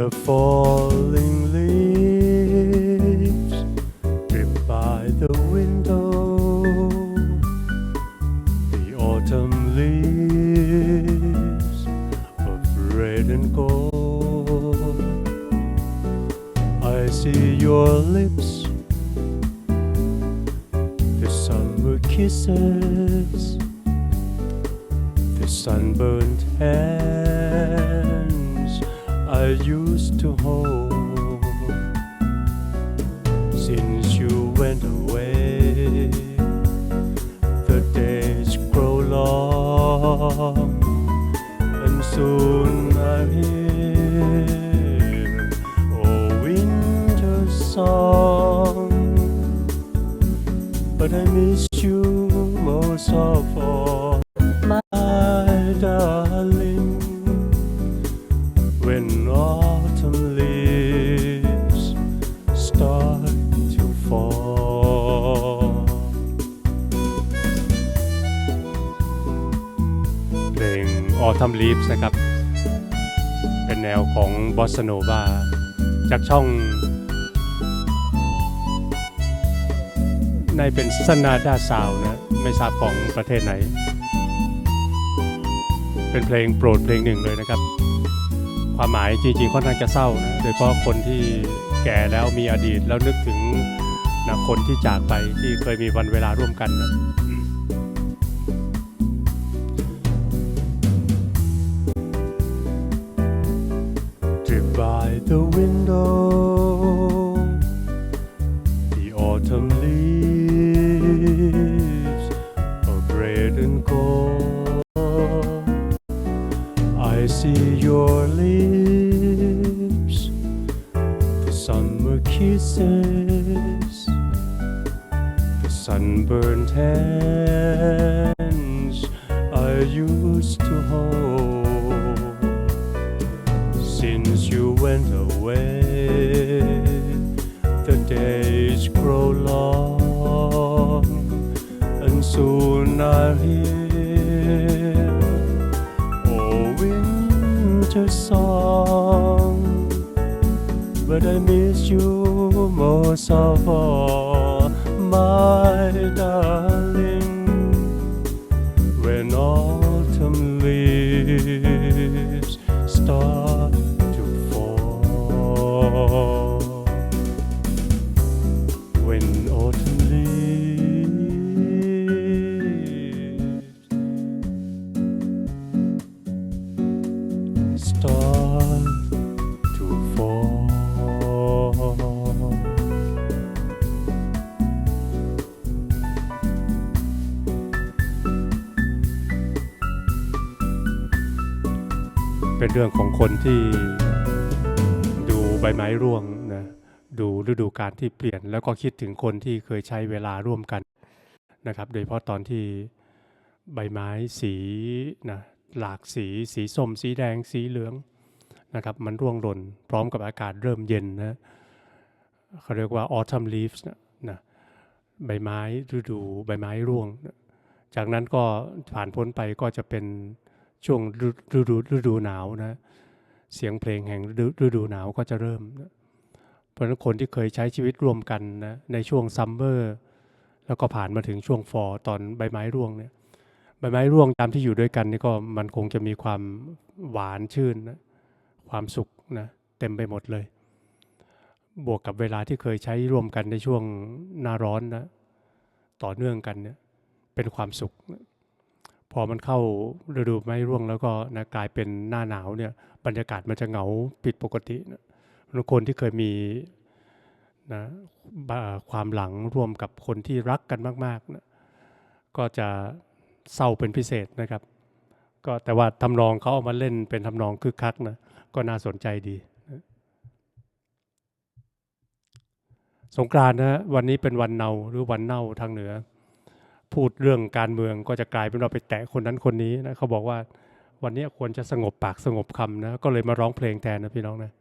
The falling leaves drip by the window. The autumn leaves of red and gold. I see your lips, the summer kisses, the sunburned hands I used to hold. Since you went away, the days grow long, and soon I hear a winter song. But I miss you most of all, ง Autumn Leaves นะครับ เป็นแนวของบอสโนวาจากช่องในเป็นสนาดาซาวนะ ไม่ทราบของประเทศไหน เป็นเพลงโปรดเพลงหนึ่งเลยนะครับ ความหมายจริงๆค่อนข้างจะเศร้านะ โดยเฉพาะคนที่แก่แล้วมีอดีตแล้วนึกถึงนะคนที่จากไปที่เคยมีวันเวลาร่วมกันนะ by the window, the autumn leaves of red and gold. I see your lips, the summer kisses, the sunburned hands I used to hold. Since you went away, the days grow long, and soon I'll hear a winter song. But I miss you most of all, my darling. เป็นเรื่องของคนที่ดูใบไม้ร่วงนะดูฤดูกาลที่เปลี่ยน แล้วก็คิดถึงคนที่เคยใช้เวลาร่วมกันนะครับ โดยเฉพาะตอนที่ใบไม้สีนะหลากสี สีส้ม สีแดง สีเหลืองนะครับ มันร่วงหล่นพร้อมกับอากาศเริ่มเย็นนะเขาเรียกว่า autumn leaves นะใบไม้ฤดูใบไม้ร่วง จากนั้นก็ผ่านพ้นไปก็จะเป็น ช่วงฤดูฤดูหนาวนะเสียงเพลงแห่งฤดูหนาวก็จะเริ่มนะเพราะฉะนั้นคนที่เคยใช้ชีวิตร่วมกันนะในช่วงซัมเมอร์แล้วก็ผ่านมาถึงช่วงฟอร์ตอนใบไม้ร่วงเนี่ยใบไม้ร่วงตามที่อยู่ด้วยกันนี่ก็มันคงจะมีความหวานชื่นนะความสุขนะเต็มไปหมดเลย บวกกับเวลาที่เคยใช้ร่วมกันในช่วงหน้าร้อนนะต่อเนื่องกันเนี่ยเป็นความสุข พอมันเข้าฤดูไม้ร่วงแล้วก็นะกลายเป็นหน้าหนาวเนี่ยบรรยากาศมันจะเหงาผิดปกตินะคนที่เคยมีนะความหลังร่วมกับคนที่รักกันมากๆนะก็จะเศร้าเป็นพิเศษนะครับ ก็แต่ว่าทำนองเขาเอามาเล่นเป็นทำนองคึกคักนะก็น่าสนใจดีนะสงกรานนะวันนี้เป็นวันเนาหรือวันเน่าทางเหนือ พูดเรื่องการเมืองก็จะกลายเป็นเราไปแตะคนนั้นคนนี้นะเขาบอกว่าวันนี้ควรจะสงบปากสงบคำนะก็เลยมาร้องเพลงแทนนะพี่น้องนะ